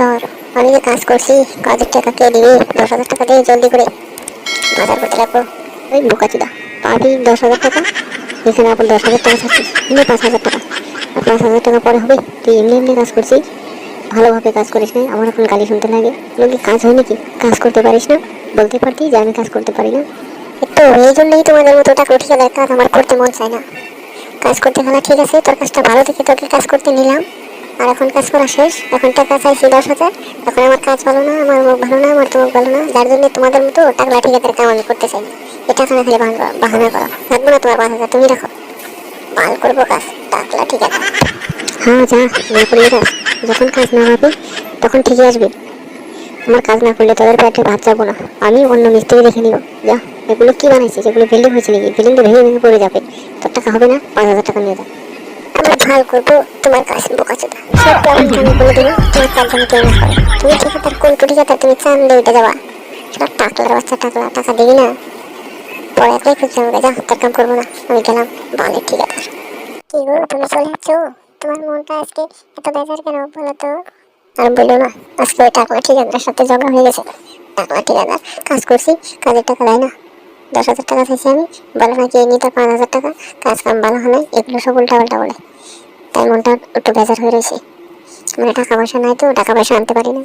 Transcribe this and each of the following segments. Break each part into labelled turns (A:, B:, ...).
A: ধর আমি যে কাজ করছি কাজের টাকা কে দশ হাজার টাকা দিয়ে জলদি করে বাজার করতে ওই বোকাচুদা পাবি দশ হাজার টাকা, এখানে আবার দশ হাজার টাকা এমনি পাঁচ হাজার টাকা। আর পাঁচ হাজার টাকা পরে হবে, তুই এমনি এমনি কাজ করছিস, ভালোভাবে কাজ করিস না, আমার এখন গালি শুনতে লাগে। এগুলো কাজ হয় নাকি? কাজ করতে পারিস না, বলতে পারতি যে আমি কাজ করতে পারি না। একটু এই জন্যই তোমাদের মতো টাকা উঠিয়ে দেয়, কাজ আমার করতে মন চায় না। কাজ করতে গেলে ঠিক আছে, তোর কাজটা ভালো থেকে তোকে কাজ করতে নিলাম। আর এখন কাজ করা শেষ। এখন টাকা চাইছি দশ হাজার। এখন আমার কাজ ভালো না, আমার মুখ ভালো না, আমার তো মুখ ভালো না। যার জন্য তোমাদের মতো টাকা ঠিকাদার কাম আমি করতে চাই এটা খানা খালি বাহানা করো- থাকব না তোমার পাঁচ হাজার, তুমি রাখো। মাল করব কাজ, টাকলা ঠিক আছে হ্যাঁ যা, না করলে কাজ যখন কাজ না হবে, তখন ঠিকই আসবে। আমার কাজ না করলে তোদের পেটে ভাত যাব না। আমি অন্য মিস্ত্রি দেখে নিব। যা, এগুলো কি বানাইছিস? এগুলো বিল্ডিং হয়েছে নাকি? বিল্ডিং তো ভেঙে ভেঙে পড়ে যাবে। তোর টাকা হবে না, পাঁচ হাজার টাকা নিয়ে যা। ভালো করব, তোমার কাজ বোকা চোদা। সব প্ল্যান আমি বলে দেবো তোমার কাজ যেন কেউ না করে তুমি ঠিকাদার কোন ঠিকাদার তুমি চান্দে উঠে যাবা। সেটা টাকলার বাচ্চা টাকলা টাকা দিবি না। পরে একলাই খুঁজতে হবে যা তার কাম করব না। আমি গেলাম বালে ঠিকাদার। কি গো, তুমি চলে যাচ্ছ তোমার মনটা আজকে এত বেজার কেন বলো তো? আর বলো না, আজকে ওই টাকলা ঠিকাদারের সাথে ঝগড়া হয়ে গেছে। টাকলা ঠিকাদার, কাজ করছি, কাজের টাকা দেয় না। দশ হাজার টাকা চাইছি আমি। বলে নাকি এই নিতে পাঁচ হাজার টাকা কাজ কাম ভালো হয় নাই এগুলো সব উল্টা পাল্টা বলে। তাই মনটা একটু বেজার হয়ে রয়েছে। মানে টাকা পয়সা নাই তো, টাকা পয়সা আনতে পারি না।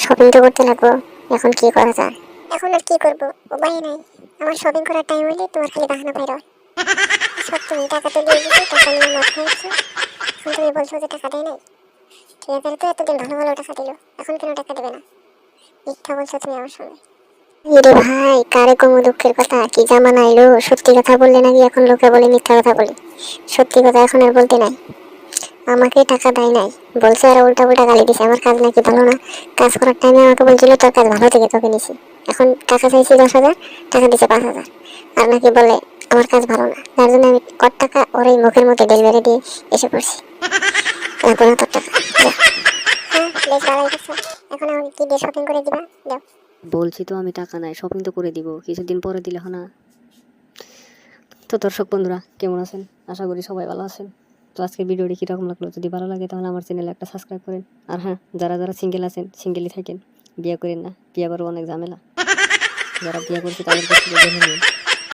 A: শপিং তো করতে লাগবো, এখন কি করা যায়? এখন আর কি করব? উপায় নাই। আমার শপিং করার টাইম হলে তোমার খালি বাহানা পাই রয় সব তুমি টাকা তো দিয়ে টাকা নিয়ে মদ খাইছো এখন তুমি বলছো যে টাকা দেয় নাই। ঠিক আছে তো এতদিন ভালো ভালো টাকা দিল। এখন কেন টাকা দেবে না? মিথ্যা বলছো তুমি আমার সঙ্গে। ইরে ভাই, কারে দুঃখের কথা? কি জামানা এলো সত্যি কথা বললে নাকি এখন লোকে বলে মিথ্যা কথা সত্যি কথা এখন আর বলতে নাই। আমাকে টাকা দেয় নাই। বলছে আর উল্টা উল্টা গালি দিছে। আমার কাজ নাকি ভালো না। কাজ করার টাইমে আমাকে বলছিল, তোর কাজ ভালো থেকে তোকে নিছি। এখন টাকা চাইছি দশ হাজার, টাকা দিছে পাঁচ হাজার। আর নাকি বলে, আমার কাজ ভালো না। জন্য আমি কত টাকা ওর এই মুখের মধ্যে ডেলিভারি দিয়ে এসে পড়ছি। হ্যাঁ এখন কি দিয়ে শপিং করে দিবা?
B: বলছি তো আমি টাকা নাই শপিং তো করে দিব, কিছুদিন পরে দিলে না। তো দর্শক বন্ধুরা, কেমন আছেন? আশা করি সবাই ভালো আছেন। তো আজকে ভিডিওটি কীরকম লাগল যদি ভালো লাগে তাহলে আমার চ্যানেলে একটা সাবস্ক্রাইব করেন। আর হ্যাঁ যারা যারা সিঙ্গেল আছেন সিঙ্গেলই থাকেন, বিয়ে করেন না, বিয়ে করব অনেক ঝামেলা। যারা বিয়ে করছে তাদের কাছ